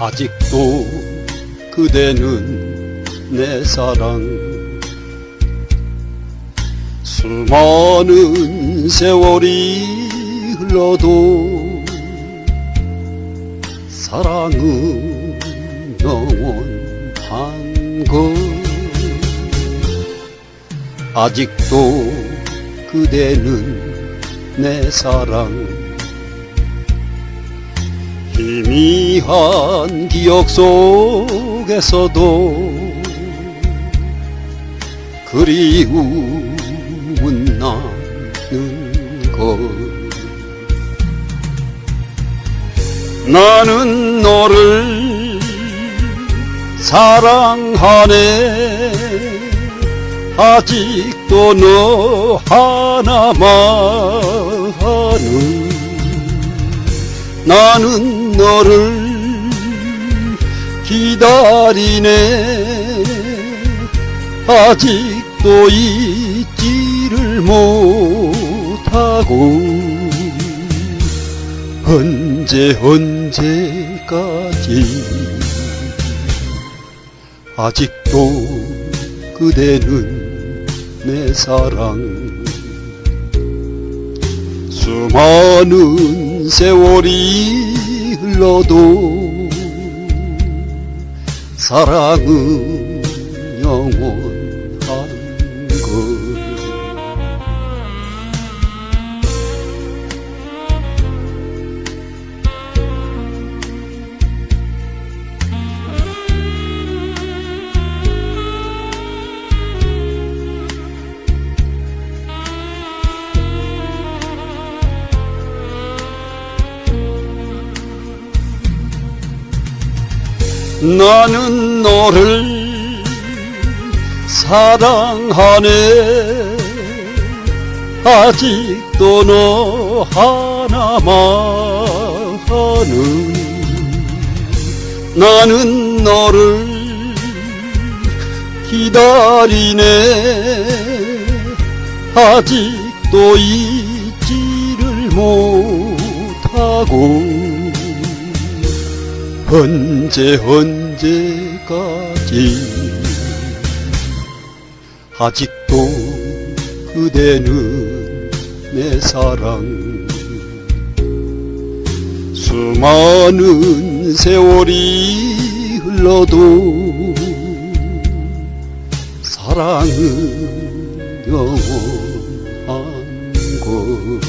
아직도 그대는 내 사랑. 수많은 세월이 흘러도 사랑은 영원한 것. 아직도 그대는 내 사랑 희미한 기억 속에서도 그리움은 나는 것 나는 너를 사랑하네. 아직도 너 하나만은 나는 너를 기다리네. 아직도 잊지를 못하고 언제 언제까지? 아직도 그대는 내 사랑. 수많은 세월이 흘러도 사랑은 나는 너를 사랑하네. 아직도 너 하나만은 나는 너를 기다리네. 아직도 잊지를 못하고 언제 언제까지? 아직도 그대는 내 사랑. 수많은 세월이 흘러도 사랑은 영원한 것